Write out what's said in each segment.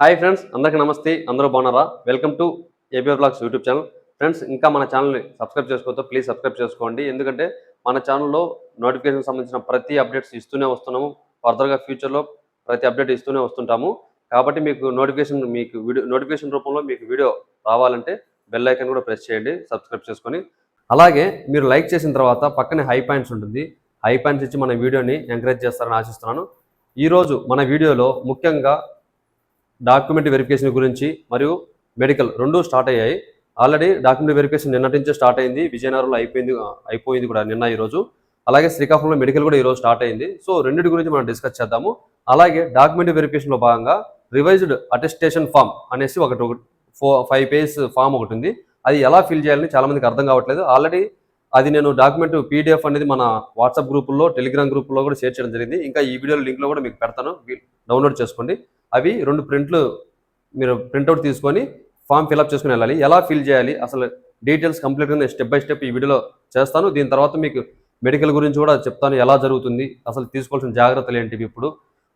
Hi friends అందరికీ నమస్తే అందరూ బాగున్నారా? Welcome to AP vlogs YouTube channel friends ఇంకా మన ఛానల్ని సబ్స్క్రైబ్ చేసుకోవద్దు ప్లీజ్ సబ్స్క్రైబ్ చేసుకోండి. ఎందుకంటే మన ఛానల్లో నోటిఫికేషన్ సంబంధించిన ప్రతి అప్డేట్స్ ఇస్తూనే వస్తున్నాము. ఫర్దర్గా ఫ్యూచర్లో ప్రతి అప్డేట్ ఇస్తూనే వస్తుంటాము. కాబట్టి మీకు నోటిఫికేషన్ మీకు వీడియో నోటిఫికేషన్ రూపంలో మీకు వీడియో రావాలంటే బెల్ ఐకన్ కూడా ప్రెస్ చేయండి సబ్స్క్రైబ్ చేసుకొని. అలాగే మీరు లైక్ చేసిన తర్వాత పక్కనే హై పాయింట్స్ ఉంటుంది. హై పాయింట్స్ ఇచ్చి మన వీడియోని ఎంకరేజ్ చేస్తారని ఆశిస్తున్నాను. ఈరోజు మన వీడియోలో ముఖ్యంగా డాక్యుమెంట్ వెరిఫికేషన్ గురించి మరియు మెడికల్ రెండు స్టార్ట్ అయ్యాయి. ఆల్రెడీ డాక్యుమెంట్ వెరిఫికేషన్ నిన్నటి నుంచే స్టార్ట్ అయింది. విజయనగరంలో అయిపోయింది అయిపోయింది కూడా నిన్న ఈరోజు అలాగే శ్రీకాకుళంలో మెడికల్ కూడా ఈరోజు స్టార్ట్ అయింది. సో రెండింటి గురించి మనం డిస్కస్ చేద్దాము. అలాగే డాక్యుమెంట్ వెరిఫికేషన్లో భాగంగా రివైజ్డ్ అటెస్టేషన్ ఫామ్ అనేసి ఒకటి ఒకటి ఫైవ్ పేజ్ ఫామ్ ఒకటి ఉంది. అది ఎలా ఫిల్ చేయాలని చాలా మందికి అర్థం కావట్లేదు. ఆల్రెడీ అది నేను డాక్యుమెంట్ పీడిఎఫ్ అనేది మన వాట్సాప్ గ్రూపుల్లో టెలిగ్రామ్ గ్రూపుల్లో కూడా షేర్ చేయడం జరిగింది. ఇంకా ఈ వీడియో లింక్లో కూడా మీకు పెడతాను. డౌన్లోడ్ చేసుకోండి. అవి రెండు ప్రింట్లు మీరు ప్రింట్అవుట్ తీసుకొని ఫామ్ ఫిల్అప్ చేసుకుని వెళ్ళాలి. ఎలా ఫిల్ చేయాలి? అసలు డీటెయిల్స్ కంప్లీట్గా నేను స్టెప్ బై స్టెప్ ఈ వీడియోలో చేస్తాను. దీని తర్వాత మీకు మెడికల్ గురించి కూడా చెప్తాను. ఎలా జరుగుతుంది? అసలు తీసుకోవాల్సిన జాగ్రత్తలు ఏంటివి ఇప్పుడు?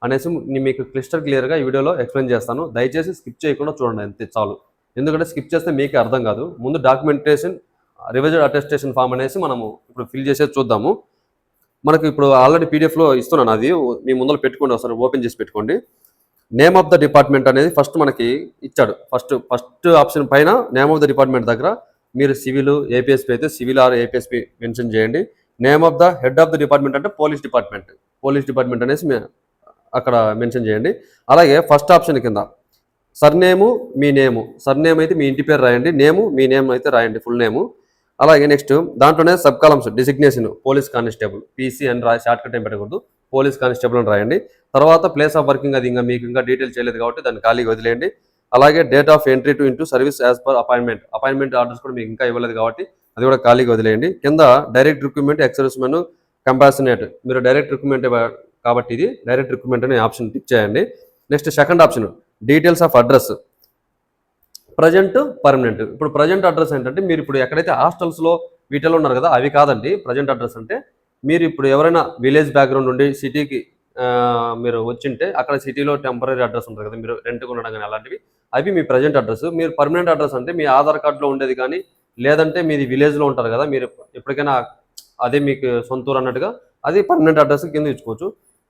అనేసి నేను మీకు క్లిస్టర్ క్లియర్గా ఈ వీడియోలో ఎక్స్ప్లెయిన్ చేస్తాను. దయచేసి స్కిప్ చేయకుండా చూడండి అంతే చాలు. ఎందుకంటే స్కిప్ చేస్తే మీకే అర్థం కాదు. ముందు డాక్యుమెంటేషన్ రివైజ్డ్ అటెస్టేషన్ ఫామ్ అనేసి మనము ఇప్పుడు ఫిల్ చేసేది చూద్దాము. మనకు ఇప్పుడు ఆల్రెడీ పీడిఎఫ్లో ఇస్తున్నాను అది. మీ ముందర పెట్టుకోండి ఒకసారి ఓపెన్ చేసి పెట్టుకోండి. నేమ్ ఆఫ్ ద డిపార్ట్మెంట్ అనేది ఫస్ట్ మనకి ఇచ్చాడు. ఫస్ట్ ఫస్ట్ ఆప్షన్ పైన నేమ్ ఆఫ్ ద డిపార్ట్మెంట్ దగ్గర మీరు సివిల్ ఏపీఎస్పీ అయితే సివిల్ ఆర్ ఏపీఎస్పీ మెన్షన్ చేయండి. Name of the head of the department అంటే పోలీస్ డిపార్ట్మెంట్. పోలీస్ డిపార్ట్మెంట్ అనేసి అక్కడ మెన్షన్ చేయండి. అలాగే ఫస్ట్ ఆప్షన్ కింద సర్నేము మీ నేము సర్నేమ్ అయితే మీ ఇంటి పేరు రాయండి. నేము మీ నేమ్ అయితే రాయండి. ఫుల్ నేము అలాగే నెక్స్ట్ దాంట్లోనే sub columns designation police constable PC అని రా షార్ట్ కట్ ఏం పెట్టకూడదు. పోలీస్ కానిస్టేబుల్ అని రాయండి. తర్వాత ప్లేస్ ఆఫ్ వర్కింగ్ అది ఇంకా మీకు ఇంకా డీటెయిల్ చేయలేదు కాబట్టి దాన్ని ఖాళీగా వదిలేయండి. అలాగే date of entry to into service as per appointment appointment orders కూడా మీకు ఇంకా ఇవ్వలేదు కాబట్టి అది కూడా ఖాళీగా వదిలేయండి. కింద direct recruitment ex service men compassionate మీరు డైరెక్ట్ రిక్రూట్మెంట్ కాబట్టి ఇది డైరెక్ట్ రిక్రూట్మెంట్ అనే ఆప్షన్ టిక్ చేయండి. Next second option details of address present permanent ఇప్పుడు ప్రజెంట్ అడ్రస్ ఏంటంటే మీరు ఇప్పుడు ఎక్కడైతే హాస్టల్స్లో వీటిలో ఉన్నారు కదా అవి కాదండి. ప్రజెంట్ అడ్రస్ అంటే మీరు ఇప్పుడు ఎవరైనా విలేజ్ బ్యాక్గ్రౌండ్ ఉండి సిటీకి మీరు వచ్చింటే అక్కడ సిటీలో టెంపరీ అడ్రస్ ఉంటుంది కదా మీరు రెంట్కి ఉండడం కానీ అలాంటివి అవి మీ ప్రజెంట్ అడ్రస్ మీరు పర్మనెంట్ అడ్రస్ అంటే మీ ఆధార్ కార్డులో ఉండేది కానీ లేదంటే మీది విలేజ్లో ఉంటారు కదా మీరు ఎప్పటికైనా అదే మీకు సొంతూరు అన్నట్టుగా అది పర్మనెంట్ అడ్రస్ కింద ఇచ్చుకోవచ్చు.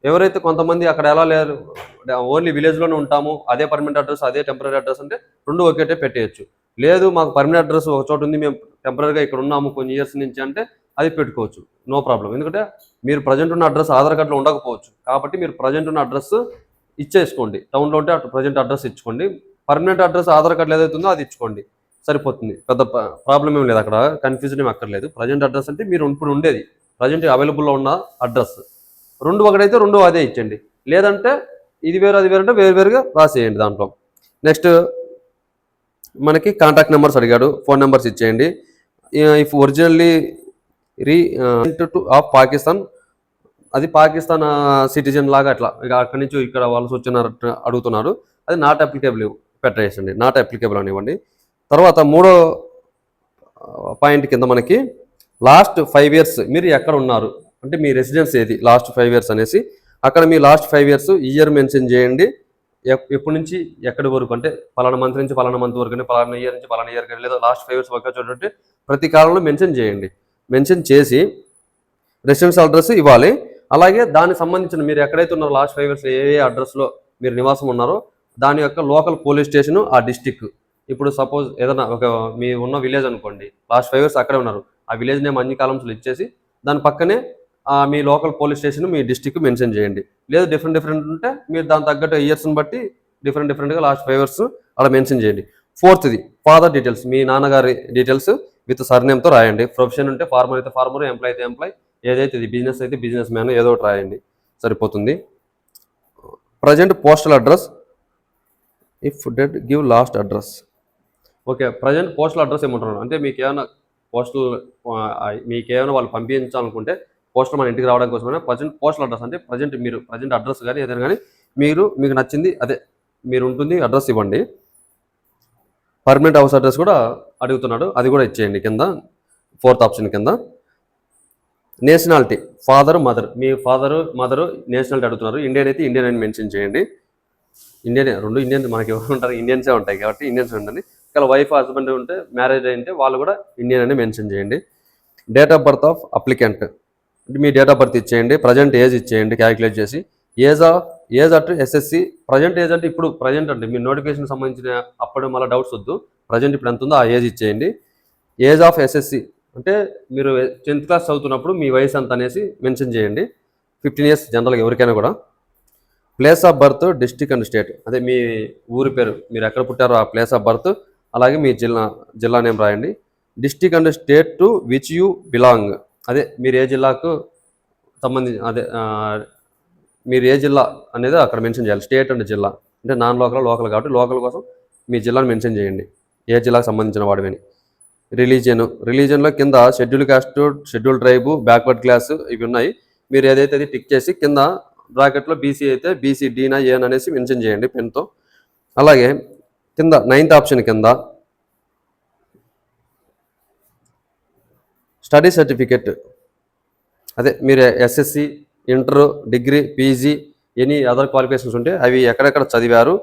ఎవరైతే కొంతమంది అక్కడ ఎలా లేరు ఓన్లీ విలేజ్లోనే ఉంటాము అదే పర్మనెంట్ అడ్రస్ అదే టెంపరీ అడ్రస్ అంటే రెండు ఒకేటే పెట్టేయచ్చు. లేదు మాకు పర్మనెంట్ అడ్రస్ ఒక చోట ఉంది మేము టెంపరీగా ఇక్కడ ఉన్నాము కొన్ని ఇయర్స్ నుంచి అంటే అది పెట్టుకోవచ్చు. నో ప్రాబ్లం ఎందుకంటే మీరు ప్రజెంట్ ఉన్న అడ్రస్ ఆధార్ కార్డులో ఉండకపోవచ్చు. కాబట్టి మీరు ప్రజెంట్ ఉన్న అడ్రస్ ఇచ్చేసుకోండి. టౌన్లో ఉంటే ప్రజెంట్ అడ్రస్ ఇచ్చుకోండి. పర్మనెంట్ అడ్రస్ ఆధార్ కార్డులో ఏదైతే ఉందో అది ఇచ్చుకోండి. సరిపోతుంది. పెద్ద ప్రాబ్లం ఏం లేదు అక్కడ. కన్ఫ్యూజన్ ఏం అక్కర్లేదు. ప్రజెంట్ అడ్రస్ అంటే మీరు ఇప్పుడు ఉండేది. ప్రజెంట్ అవైలబుల్లో ఉన్న అడ్రస్ రెండు ఒకటైతే రెండు అదే ఇచ్చండి. లేదంటే ఇది వేరు అది వేరు అంటే వేరు వేరుగా రాసేయండి దాంట్లో. నెక్స్ట్ మనకి కాంటాక్ట్ నెంబర్స్ అడిగాడు. ఫోన్ నెంబర్స్ ఇచ్చేయండి. If originally re to of Pakistan అది పాకిస్తాన్ సిటిజన్ లాగా అట్లా ఇక అక్కడి నుంచి ఇక్కడ వాళ్ళు వచ్చినారు అడుగుతున్నారు. అది నాట్ అప్లికేబుల్ పెట్టేసండి నాట్ అప్లికేబుల్ అనివ్వండి తర్వాత మూడో పాయింట్ కింద మనకి లాస్ట్ ఫైవ్ ఇయర్స్ మీరు ఎక్కడ ఉన్నారు? అంటే మీ రెసిడెన్స్ ఏది? లాస్ట్ ఫైవ్ ఇయర్స్ అనేసి. అక్కడ మీ last five years year mention చేయండి. ఎప్- ఎప్పటి నుంచి ఎక్కడి వరకు? అంటే పలానా మంత్ నుంచి పలానా మంత్ వరకు కానీ పలానా ఇయర్ నుంచి పలానా ఇయర్ కానీ లేదా లాస్ట్ ఫైవ్ ఇయర్స్ వరకు చూడండి ప్రతి కాలంలో మెన్షన్ చేయండి. మెన్షన్ చేసి రెసిడెన్స్ అడ్రస్ ఇవ్వాలి. అలాగే దానికి సంబంధించిన మీరు ఎక్కడైతే ఉన్నారో లాస్ట్ ఫైవ్ ఇయర్స్ ఏ ఏ అడ్రస్లో మీరు నివాసం ఉన్నారో దాని యొక్క లోకల్ పోలీస్ స్టేషన్ ఆ డిస్టిక్ ఇప్పుడు సపోజ్ ఏదైనా ఒక మీ ఉన్న విలేజ్ అనుకోండి. లాస్ట్ ఫైవ్ ఇయర్స్ అక్కడే ఉన్నారు. ఆ విలేజ్ నేమ్ అన్ని కాలమ్స్లో ఇచ్చేసి దాని పక్కనే మీ లోకల్ పోలీస్ స్టేషన్ మీ డిస్టిక్ మెన్షన్ చేయండి. లేదు డిఫరెంట్ డిఫరెంట్ ఉంటే మీరు దాని తగ్గట్టు ఇయర్స్ని బట్టి డిఫరెంట్ డిఫరెంట్గా లాస్ట్ ఫైవ్ ఇయర్స్ అలా మెన్షన్ చేయండి. ఫోర్త్ది ఫాదర్ డీటెయిల్స్ మీ నాన్నగారి డీటెయిల్స్ విత్ సర్నేమ్తో రాయండి. ప్రొఫెషన్ ఉంటే ఫార్మర్ అయితే ఫార్మర్ ఎంప్లాయ్ అయితే ఎంప్లాయ్ ఏదైతే ఇది బిజినెస్ అయితే బిజినెస్ మ్యాన్ ఏదో ఒకటి రాయండి. సరిపోతుంది. Present postal address if dead give last address. Okay present postal address ఏమంటున్నాను అంటే మీకు ఏమైనా పోస్టల్ మీకు ఏమైనా వాళ్ళు పంపించాలనుకుంటే పోస్టర్ మన ఇంటికి రావడం కోసమైనా ప్రజెంట్ పోస్టల్ అడ్రస్ అంటే ప్రజెంట్ మీరు ప్రజెంట్ అడ్రస్ కానీ ఏదైనా కానీ మీరు మీకు నచ్చింది అదే మీరు ఉంటుంది అడ్రస్ ఇవ్వండి. పర్మనెంట్ హౌస్ అడ్రస్ కూడా అడుగుతున్నాడు అది కూడా ఇచ్చేయండి కింద ఫోర్త్ ఆప్షన్ కింద. నేషనాలిటీ ఫాదర్ మదర్ మీ ఫాదరు మదర్ నేషనాలిటీ అడుగుతున్నారు. ఇండియన్ అయితే ఇండియన్ అని మెన్షన్ చేయండి. ఇండియన్ రెండు ఇండియన్స్ మనకి ఎవరు ఉంటారు? ఇండియన్సే ఉంటాయి కాబట్టి ఇండియన్స్ ఉండండి. ఇక్కడ వైఫ్ హస్బెండ్ ఉంటే మ్యారేజ్ అయింటే వాళ్ళు కూడా ఇండియన్ అని మెన్షన్ చేయండి. Date of birth of applicant me date of birth ఇచ్చేయండి ప్రజెంట్ ఏజ్ ఇచ్చేయండి క్యాలిక్యులేట్ చేసి. Age of age at SSC present age అంటే ఇప్పుడు ప్రజెంట్ అంటే మీ నోటిఫికేషన్ సంబంధించిన అప్పుడు మళ్ళీ డౌట్స్ వద్దు. ప్రజెంట్ ఇప్పుడు ఎంత ఉందో ఆ ఏజ్ ఇచ్చేయండి. ఏజ్ ఆఫ్ ఎస్ఎస్సి అంటే మీరు టెన్త్ క్లాస్ చదువుతున్నప్పుడు మీ వయసు అంత అనేసి మెన్షన్ చేయండి. ఫిఫ్టీన్ ఇయర్స్ జనరల్గా ఎవరికైనా కూడా. Place of birth district and state అదే మీ ఊరి పేరు. మీరు ఎక్కడ పుట్టారో ఆ ప్లేస్ ఆఫ్ బర్త్ అలాగే మీ జిల్లా జిల్లా నేమ్ రాయండి. District and state to which you belong అదే మీరు ఏ జిల్లాకు సంబంధించి అదే మీరు ఏ జిల్లా అనేది అక్కడ మెన్షన్ చేయాలి. స్టేట్ అండ్ జిల్లా. అంటే నాన్ లోకల్ లోకల్ కాబట్టి లోకల్ కోసం మీ జిల్లాను మెన్షన్ చేయండి. ఏ జిల్లాకు సంబంధించిన వాడివని రిలీజియన్ రిలీజియన్లో కింద schedule caste schedule tribe backward class ఇవి ఉన్నాయి. మీరు ఏదైతే అది టిక్ చేసి కింద బ్రాకెట్లో బీసీ అయితే బీసీ డీనా ఏన్ అనేసి మెన్షన్ చేయండి పెన్తో. అలాగే కింద నైన్త్ ఆప్షన్ కింద స్టడీ సర్టిఫికెట్. అదే మీరు SSC inter degree PG any other qualifications ఉంటే అవి ఎక్కడెక్కడ చదివారు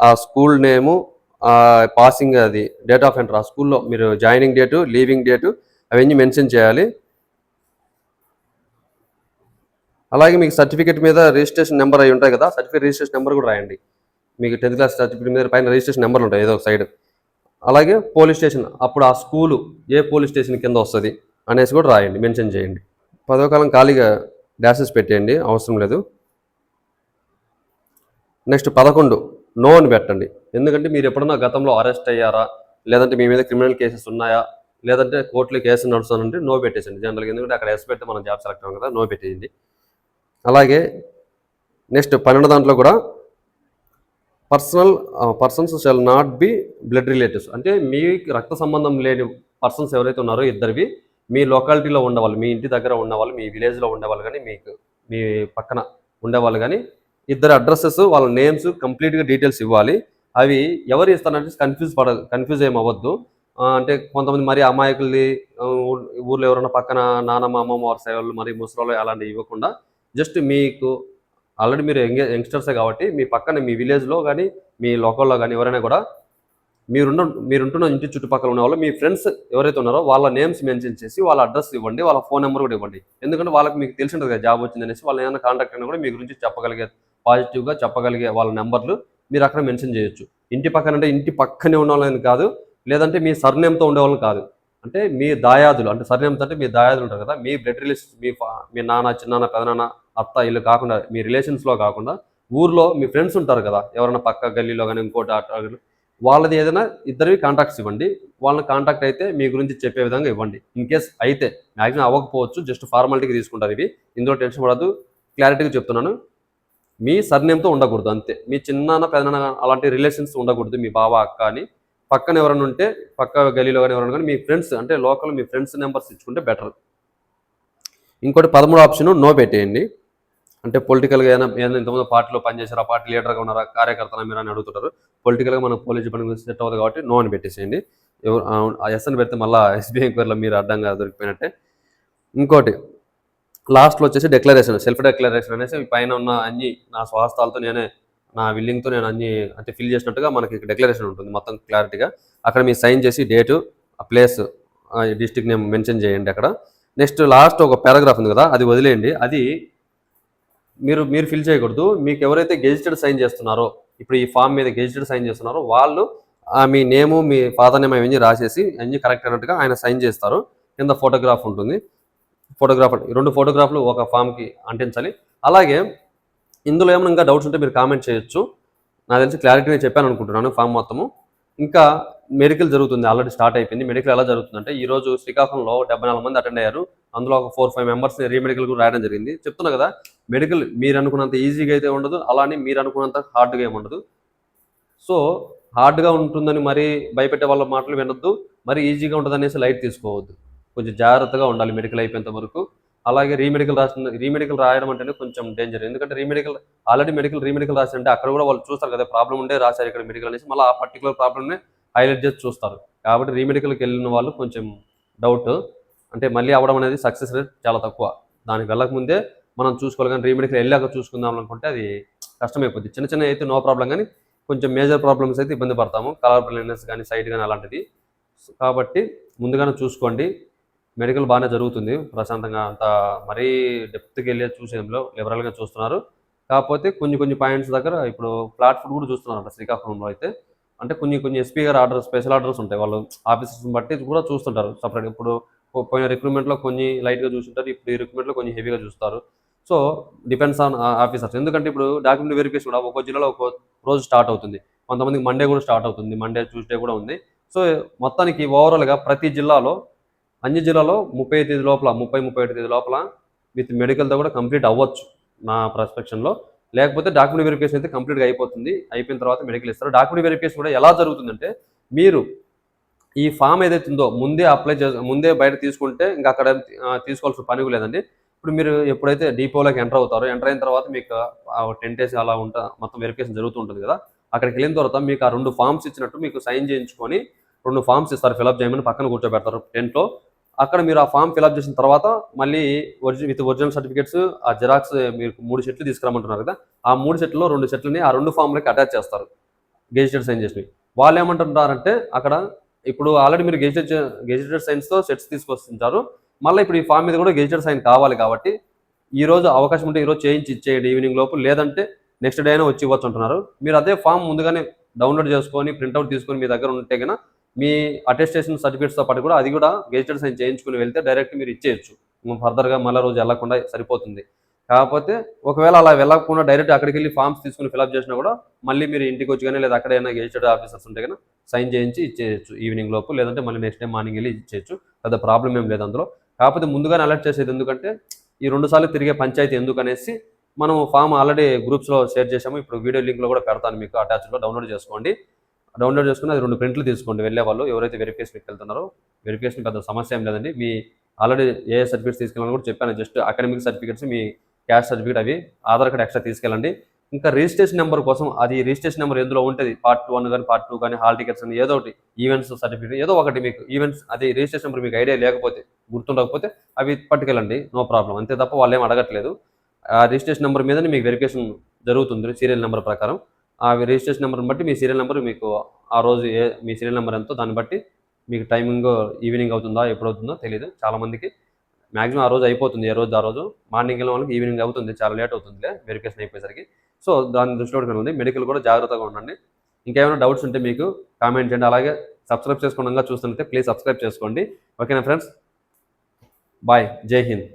ఆ స్కూల్ నేము ఆ పాసింగ్ అది డేట్ ఆఫ్ ఎంటర్ ఆ స్కూల్లో మీరు జాయినింగ్ డేటు లీవింగ్ డేటు అవన్నీ మెన్షన్ చేయాలి. అలాగే మీకు సర్టిఫికేట్ మీద రిజిస్ట్రేషన్ నెంబర్ అవి ఉంటాయి కదా సర్టిఫికేట్ రిజిస్ట్రేషన్ నెంబర్ కూడా రాయండి. మీకు టెన్త్ క్లాస్ సర్టిఫికేట్ మీద పైన రిజిస్ట్రేషన్ నెంబర్ ఉంటాయి ఏదో ఒక సైడ్. అలాగే పోలీస్ స్టేషన్ అప్పుడు ఆ స్కూలు ఏ పోలీస్ స్టేషన్ కింద వస్తుంది? అనేసి కూడా రాయండి మెన్షన్ చేయండి. పదో కాలం ఖాళీగా డాషెస్ పెట్టేయండి అవసరం లేదు. నెక్స్ట్ పదకొండు నో అని పెట్టండి. ఎందుకంటే మీరు ఎప్పుడన్నా గతంలో అరెస్ట్ అయ్యారా? లేదంటే మీ మీద క్రిమినల్ కేసెస్ ఉన్నాయా? లేదంటే కోర్టులో కేసు నడుస్తానంటే నో పెట్టేసండి జనరల్గా ఎందుకంటే అక్కడ ఎస్ పెడితే మనం జాబ్ సెలెక్ట్ అవ్వం కదా నో పెట్టేయండి. అలాగే నెక్స్ట్ పన్నెండు దాంట్లో కూడా personal persons shall not be blood relatives. అంటే మీ రక్త సంబంధం లేని పర్సన్స్ ఎవరైతే ఉన్నారో ఇద్దరివి మీ లొకాలిటీలో ఉండేవాళ్ళు మీ ఇంటి దగ్గర ఉండేవాళ్ళు మీ విలేజ్లో ఉండేవాళ్ళు కానీ మీకు మీ పక్కన ఉండేవాళ్ళు కానీ ఇద్దరు అడ్రస్సెస్ వాళ్ళ నేమ్స్ కంప్లీట్గా డీటెయిల్స్ ఇవ్వాలి. అవి ఎవరు ఇస్తానంటే కన్ఫ్యూజ్ పడ కన్ఫ్యూజ్ ఏం అవ్వద్దు అంటే కొంతమంది మరి అమాయకుల్ని ఊర్లో ఎవరైనా పక్కన నానమ్మ అమ్మమ్మ వారి సేవలు మరి ముసరాలు అలాంటివి ఇవ్వకుండా జస్ట్ మీకు ఆల్రెడీ మీరు యంగ్ యంగ్స్టర్సే కాబట్టి మీ పక్కన మీ విలేజ్లో కానీ మీ లోకల్లో కానీ ఎవరైనా కూడా మీరున్న మీరుంటున్న ఇంటి చుట్టుపక్కల ఉన్న వాళ్ళు మీ ఫ్రెండ్స్ ఎవరైతే ఉన్నారో వాళ్ళ నేమ్స్ మెన్షన్ చేసి వాళ్ళ అడ్రస్ ఇవ్వండి వాళ్ళ ఫోన్ నెంబర్ కూడా ఇవ్వండి. ఎందుకంటే వాళ్ళకి మీకు తెలిసి ఉంటుంది కదా జాబ్ వచ్చింది అనేసి వాళ్ళు ఏమైనా కాంటాక్ట్ అయినా కూడా మీ గురించి చెప్పగలిగే పాజిటివ్గా చెప్పగలిగే వాళ్ళ నెంబర్లు మీరు అక్కడ మెన్షన్ చేయొచ్చు. ఇంటి పక్కన అంటే ఇంటి పక్కనే ఉన్న వాళ్ళని కాదు లేదంటే మీ సర్నేమ్తో ఉండే వాళ్ళని కాదు. అంటే మీ దాయాదులు అంటే సర్నేమ్తో అంటే మీ దాయాదులు ఉంటారు కదా మీ బ్లడ్ రిలేషన్స్ మీ ఫా- మీ నాన్న చిన్నాన్న పెదనాన్న అత్త ఇల్లు కాకుండా మీ రిలేషన్స్లో కాకుండా ఊర్లో మీ ఫ్రెండ్స్ ఉంటారు కదా ఎవరైనా పక్క గల్లీలో కానీ ఇంకోటి అట్లా వాళ్ళది ఏదైనా ఇద్దరివి కాంటాక్ట్స్ ఇవ్వండి. వాళ్ళని కాంటాక్ట్ అయితే మీ గురించి చెప్పే విధంగా ఇవ్వండి. ఇన్ కేస్ అయితే మ్యాక్సిమం అవ్వకపోవచ్చు జస్ట్ ఫార్మాలిటీకి తీసుకుంటారు ఇవి. ఇందులో టెన్షన్ పడదు క్లారిటీగా చెప్తున్నాను. మీ సర్నేమ్తో ఉండకూడదు అంతే. మీ చిన్నాన్న పెదనాన్న అలాంటి రిలేషన్స్ ఉండకూడదు. మీ బావ అక్క అని. పక్కన ఎవరైనా ఉంటే పక్క గలీలో కానీ ఎవరైనా కానీ మీ ఫ్రెండ్స్ అంటే లోకల్ మీ ఫ్రెండ్స్ నెంబర్స్ ఇచ్చుకుంటే బెటర్ ఇంకోటి పదమూడు ఆప్షన్ నో పెట్టేయండి. అంటే పొలిటికల్గా ఏదైనా ఏదైనా ఇంతకుముందు పార్టీలో పనిచేశారు ఆ పార్టీ లీడర్గా ఉన్నారా కార్యకర్తనా మీరు అని అడుగుతుంటారు. పొలిటికల్గా మనం పోలీస్ డిపార్ట్మెంట్ సెట్ అవ్వదు కాబట్టి నో అని పెట్టేసేయండి. ఎవరు ఆ ఎస్ అని పెడితే మళ్ళీ ఎస్బీఐ ఎంక్వైరీలో మీరు అడ్డంగా దొరికిపోయినట్టే. ఇంకోటి లాస్ట్లో వచ్చేసి డెక్లరేషన్ సెల్ఫ్ డెక్లరేషన్ అనేసి పైన ఉన్న అన్ని నా స్వహస్తాలతో నేనే నా విల్లింగ్తో నేను అన్ని అంటే ఫిల్ చేసినట్టుగా మనకి డెక్లరేషన్ ఉంటుంది మొత్తం క్లారిటీగా అక్కడ మీరు సైన్ చేసి డేటు ఆ ప్లేస్ డిస్టిక్ నేమ్ మెన్షన్ చేయండి అక్కడ. నెక్స్ట్ లాస్ట్ ఒక పారాగ్రాఫ్ ఉంది కదా అది వదిలేయండి. అది మీరు మీరు ఫిల్ చేయకూడదు. మీకు ఎవరైతే గెజిటెడ్ సైన్ చేస్తున్నారో ఇప్పుడు ఈ ఫామ్ మీద గెజిటెడ్ సైన్ చేస్తున్నారో వాళ్ళు ఆ మీ నేము మీ ఫాదర్ నేమ్ అవన్నీ రాసేసి అన్ని కరెక్ట్ అన్నట్టుగా ఆయన సైన్ చేస్తారు. కింద ఫోటోగ్రాఫ్ ఉంటుంది. ఫోటోగ్రాఫ్ రెండు ఫోటోగ్రాఫ్లు ఒక ఫామ్కి అంటించాలి. అలాగే ఇందులో ఏమైనా ఇంకా డౌట్స్ ఉంటే మీరు కామెంట్ చేయొచ్చు. నాకు తెలిసి క్లారిటీగా చెప్పాను అనుకుంటున్నాను ఫామ్ మొత్తము. ఇంకా మెడికల్ జరుగుతుంది. ఆల్రెడీ స్టార్ట్ అయిపోయింది. మెడికల్ ఎలా జరుగుతుందంటే ఈ రోజు శ్రీకాకుళంలో డెబ్బై నాలుగు మంది అటెండ్ అయ్యారు. అందులో ఒక ఫోర్ ఫైవ్ మెంబర్స్ రీమెడికల్ కూడా రాయడం జరిగింది. చెప్తున్నా కదా మెడికల్ మీరు అనుకున్నంత ఈజీగా అయితే ఉండదు అలానే మీరు అనుకున్నంత హార్డ్గా ఏమి ఉండదు. సో హార్డ్గా ఉంటుందని మరీ భయపెట్టే వాళ్ళ మాటలు వినొద్దు మరి ఈజీగా ఉంటుందనేసి లైట్ తీసుకోవద్దు. కొంచెం జాగ్రత్తగా ఉండాలి మెడికల్ అయిపోయేంత వరకు. అలాగే రీమెడికల్ రాసిన రీమెడికల్ రాయడం అంటేనే కొంచెం డేంజర్ ఎందుకంటే రీమెడికల్ ఆల్రెడీ మెడికల్ రీమెడికల్ రాసి అంటే అక్కడ కూడా వాళ్ళు చూస్తారు కదా ప్రాబ్లం ఉండే రాశారు ఇక్కడ మెడికల్ అనేసి మళ్ళీ ఆ పర్టికులర్ ప్రాబ్లమ్ని హైలైట్ చేసి చూస్తారు. కాబట్టి రీమెడికల్కి వెళ్ళిన వాళ్ళు కొంచెం డౌట్ అంటే మళ్ళీ అవ్వడం అనేది సక్సెస్ రేట్ చాలా తక్కువ. దానికి వెళ్ళకముందే మనం చూసుకోవాలి కానీ రీమెడికల్ వెళ్ళాక చూసుకుందాం అనుకుంటే అది కష్టమైపోద్ది. చిన్న చిన్న అయితే నో ప్రాబ్లం కానీ కొంచెం మేజర్ ప్రాబ్లమ్స్ అయితే ఇబ్బంది పడతాము. కలర్ బ్లైండ్నెస్ కానీ సైట్ కానీ అలాంటిది. కాబట్టి ముందుగానే చూసుకోండి. మెడికల్ బాగానే జరుగుతుంది. ప్రశాంతంగా అంత మరీ డెప్త్కి వెళ్ళే చూసేంలో లిబరల్గా చూస్తున్నారు. కాకపోతే కొన్ని కొన్ని పాయింట్స్ దగ్గర ఇప్పుడు ఫ్లాట్ ఫుడ్ కూడా చూస్తున్నారు శ్రీకాకుళంలో అయితే. అంటే కొన్ని కొన్ని ఎస్పీ గారు ఆర్డర్ స్పెషల్ ఆర్డర్స్ ఉంటాయి. వాళ్ళు ఆఫీసర్స్ని బట్టి కూడా చూస్తుంటారు. సపరేట్ ఇప్పుడు పోయిన రిక్రూట్మెంట్లో కొన్ని లైట్గా చూసుంటారు ఇప్పుడు ఈ రిక్రూట్మెంట్లో కొన్ని హెవీగా చూస్తారు. సో డిపెండ్స్ ఆన్ ఆఫీసర్స్ ఎందుకంటే ఇప్పుడు డాక్యుమెంట్ వెరిఫికేషన్ కూడా ఒక్కో జిల్లాలో ఒక్కో రోజు స్టార్ట్ అవుతుంది. కొంతమందికి మండే కూడా స్టార్ట్ అవుతుంది మండే ట్యూస్డే కూడా ఉంది. సో మొత్తానికి ఓవరాల్గా ప్రతి జిల్లాలో అన్ని జిల్లాలో ముప్పై తేదీ లోపల ముప్పై ముప్పై ఒకటి తేదీ లోపల విత్ మెడికల్తో కూడా కంప్లీట్ అవ్వచ్చు నా ప్రస్పెక్షన్లో లేకపోతే డాక్యుమెంట్ వెరిఫికేషన్ అయితే కంప్లీట్గా అయిపోతుంది. అయిపోయిన తర్వాత మెడికల్ ఇస్తారు. డాక్యుమెంట్ వెరిఫికేషన్ కూడా ఎలా జరుగుతుందంటే మీరు ఈ ఫామ్ ఏదైతే ఉందో ముందే అప్లై చే ముందే బయట తీసుకుంటే ఇంకా అక్కడ తీసుకోవాల్సిన పని లేదండి. ఇప్పుడు మీరు ఎప్పుడైతే డిపోలోకి ఎంటర్ అవుతారో ఎంటర్ అయిన తర్వాత మీకు టెన్ డేస్ అలా ఉంటా మొత్తం వెరిఫికేషన్ జరుగుతూ ఉంటుంది కదా అక్కడికి వెళ్ళిన తర్వాత మీకు ఆ రెండు ఫామ్స్ ఇచ్చినట్టు మీకు సైన్ చేయించుకొని రెండు ఫామ్స్ ఇస్తారు ఫిలప్ చేయమని పక్కన కూర్చోబెడతారు టెంట్లో. అక్కడ మీరు ఆ ఫామ్ ఫిలప్ చేసిన తర్వాత మళ్ళీ ఒరిజి విత్ ఒరిజినల్ సర్టిఫికేట్స్ ఆ జిరాక్స్ మీరు మూడు సెట్లు తీసుకురమ్మంటున్నారు కదా ఆ మూడు సెట్లో రెండు సెట్లని ఆ రెండు ఫామ్లకి అటాచ్ చేస్తారు గెజిటెడ్ సైన్ చేసి వాళ్ళు ఏమంటున్నారంటే అక్కడ ఇప్పుడు ఆల్రెడీ మీరు గెజిటెడ్ గెజిటెడ్ సైన్స్తో సెట్స్ తీసుకొస్తుంటారు. మళ్ళీ ఇప్పుడు ఈ ఫామ్ మీద కూడా గెజిటెడ్ సైన్ కావాలి కాబట్టి ఈ రోజు అవకాశం ఉంటే ఈరోజు చేయించి ఇచ్చేయండి ఈవినింగ్ లోపు. లేదంటే నెక్స్ట్ డే అయినా వచ్చి ఇవ్వచ్చు అంటున్నారు. మీరు అదే ఫామ్ ముందుగానే డౌన్లోడ్ చేసుకొని ప్రింట్అవుట్ తీసుకొని మీ దగ్గర ఉంటే కనుక మీ అటెస్టేషన్ సర్టిఫికేట్స్తో పాటు కూడా అది కూడా గెజిటెడ్ సైన్ చేయించుకుని వెళ్తే డైరెక్ట్ మీరు ఇచ్చేయచ్చు. ఫర్దర్గా మళ్ళీ రోజు వెళ్ళకుండా సరిపోతుంది. కాకపోతే ఒకవేళ అలా వెళ్ళకుండా డైరెక్ట్ అక్కడికి వెళ్ళి ఫామ్స్ తీసుకుని ఫిలప్ చేసినా కూడా మళ్ళీ మీరు ఇంటికి వచ్చి కానీ లేదా అక్కడైనా గెజిటెడ్ ఆఫీసర్స్ ఉంటే కానీ సైన్ చేయించి ఇచ్చేయచ్చు ఈవినింగ్ లోపు. లేదంటే మళ్ళీ నెక్స్ట్ డే మార్నింగ్ వెళ్ళి ఇచ్చేయచ్చు. పెద్ద ప్రాబ్లం ఏం లేదు అందులో. కాకపోతే ముందుగానే అలర్ట్ చేసేది ఎందుకంటే ఈ రెండు సార్లు తిరిగే పంచాయతీ ఎందుకు అనేసి మనం ఫామ్ ఆల్రెడీ గ్రూప్స్లో షేర్ చేసాము ఇప్పుడు వీడియో లింక్లో కూడా పెడతాను మీకు. అటాచ్లో డౌన్లోడ్ చేసుకోండి. డౌన్లోడ్ చేసుకుని అది రెండు ప్రింట్లు తీసుకోండి. వెళ్ళే వాళ్ళు ఎవరైతే వెరిఫికేషన్కి వెళ్తున్నారో వెరిఫికేషన్ పెద్ద సమస్య ఏం లేదండి. మీ ఆల్రెడీ ఏ సర్టిఫికేట్స్ తీసుకెళ్ళాలని కూడా చెప్పాను. జస్ట్ అకాడమిక్ సర్టిఫికేట్స్ మీ క్యాష్ సర్టిఫికేట్ అవి ఆధార్ కార్డ్ ఎక్స్ట్రా తీసుకెళ్ళండి. ఇంకా రిజిస్ట్రేషన్ నెంబర్ కోసం అది రిజిస్ట్రేషన్ నెంబర్ ఎందులో ఉంటుంది? పార్ట్ వన్ కానీ పార్ట్ టూ కానీ హాల్ టికెట్స్ అని ఏదో ఒకటి ఈవెంట్స్ సర్టిఫికేట్ ఏదో ఒకటి మీకు ఈవెంట్స్ అది రిజిస్ట్రేషన్ నెంబర్ మీకు ఐడియా లేకపోతే గుర్తుండకపోతే అవి పట్టుకెళ్ళండి. No problem. అంతే తప్ప వాళ్ళు ఏం అడగట్లేదు. ఆ రిజిస్ట్రేషన్ నెంబర్ మీదనే మీకు వెరిఫికేషన్ జరుగుతుంది సీరియల్ నెంబర్ ప్రకారం. ఆ రిజిస్ట్రేషన్ నెంబర్ని బట్టి మీ సీరియల్ నెంబర్ మీకు ఆ రోజు ఏ మీ సీరియల్ నెంబర్ ఎంతో దాన్ని బట్టి మీకు టైమింగ్ ఈవినింగ్ అవుతుందా ఎప్పుడు అవుతుందో తెలియదు చాలామందికి మాక్సిమం ఆ రోజు అయిపోతుంది ఏ రోజు ఆ రోజు. మార్నింగ్ వెళ్ళిన వాళ్ళకి ఈవినింగ్ అవుతుంది చాలా లేట్ అవుతుందిలే వెరిఫికేషన్ అయిపోయేసరికి. సో దాన్ని దృష్టిలో ఉంది మెడికల్ కూడా జాగ్రత్తగా ఉండండి. ఇంకేమైనా డౌట్స్ ఉంటే మీకు కామెంట్ చేయండి. అలాగే సబ్స్క్రైబ్ చేసుకోవడంగా చూస్తుంటే ప్లీజ్ సబ్స్క్రైబ్ చేసుకోండి. ఓకేనా ఫ్రెండ్స్ బాయ్ జై హింద్